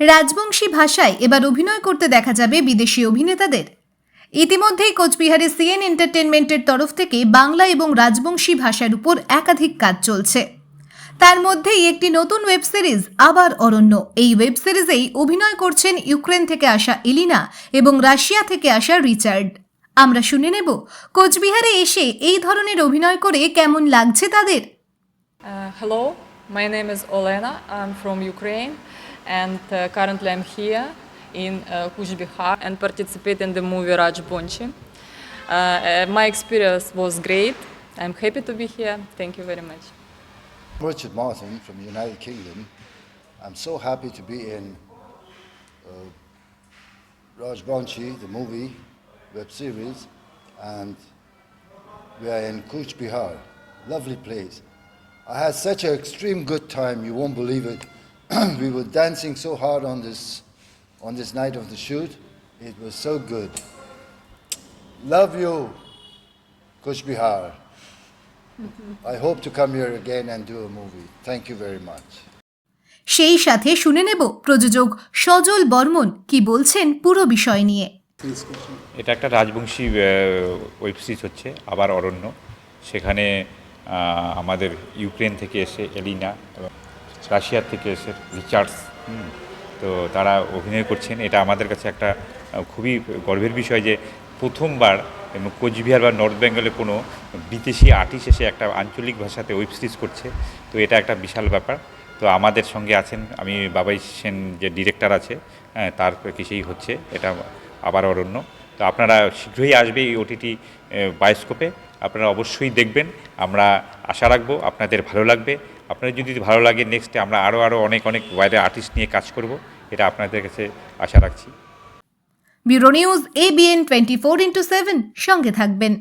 রাজবংশী ভাষায় এবার অভিনয় করতে দেখা যাবে বিদেশি অভিনেতাদের। ইতিমধ্যেই কোচবিহারে সিএন এন্টারটেনমেন্টের তরফ থেকে বাংলা এবং রাজবংশী ভাষার উপর একাধিক কাজ চলছে। তার মধ্যেই একটি নতুন ওয়েব সিরিজ আবার অরণ্য। এই ওয়েব সিরিজেই অভিনয় করছেন ইউক্রেন থেকে আসা ইলিনা এবং রাশিয়া থেকে আসা রিচার্ড। আমরা শুনে নেব কোচবিহারে এসে এই ধরনের অভিনয় করে কেমন লাগছে তাদের? Uh, hello, my name is Olena. I'm from Ukraine, and uh, currently I'm here in uh, Kuzbihar and participate in the movie Raj Bonchi. Uh, uh, my experience was great. I'm happy to be here. Thank you very much. Richard Martin from the United Kingdom. I'm so happy to be in uh, Raj Banchi, the movie, web series, and we are in Kuch Bihar. Lovely place. I had such an extreme good time, you won't believe it. We were dancing so hard on this, on this night of the shoot. It was so good. Love you, Kuch Bihar. I hope to come here again and do a movie. Thank you very much. সেই সাথে শুনে নেব প্রযোজক সজল বর্মন কি বলছেন পুরো বিষয় নিয়ে এটা একটা রাজবংশী ওয়েব সিরিজ হচ্ছে আবার অরণ্য সেখানে আমাদের ইউক্রেন থেকে এসে এলিনা এবং রাশিয়ার থেকে এসে রিচার্ডস। হুম, তো তারা অভিনয় করছেন। এটা আমাদের কাছে একটা খুবই গর্বের বিষয় যে প্রথমবার এবং কোচবিহার বা নর্থ বেঙ্গলে কোনো বিদেশি আর্টিস্ট এসে একটা আঞ্চলিক ভাষাতে ওয়েব সিরিজ করছে। তো এটা একটা বিশাল ব্যাপার। তো আমাদের সঙ্গে আছেন আমি বাবাই সেন যে ডিরেক্টর আছে হ্যাঁ তার কিছুই হচ্ছে এটা আবার অরণ্য। তো আপনারা শীঘ্রই আসবে এই ওটিটি বায়োস্কোপে আপনারা অবশ্যই দেখবেন। আমরা আশা রাখব আপনাদের ভালো লাগবে। আপনাদের যদি ভালো লাগে নেক্সটে আমরা আরও আরও অনেক অনেক বাইরে আর্টিস্ট নিয়ে কাজ করব। এটা আপনাদের কাছে আশা রাখছি। Bureau news ABN twenty four into seven সঙ্গে থাকবেন।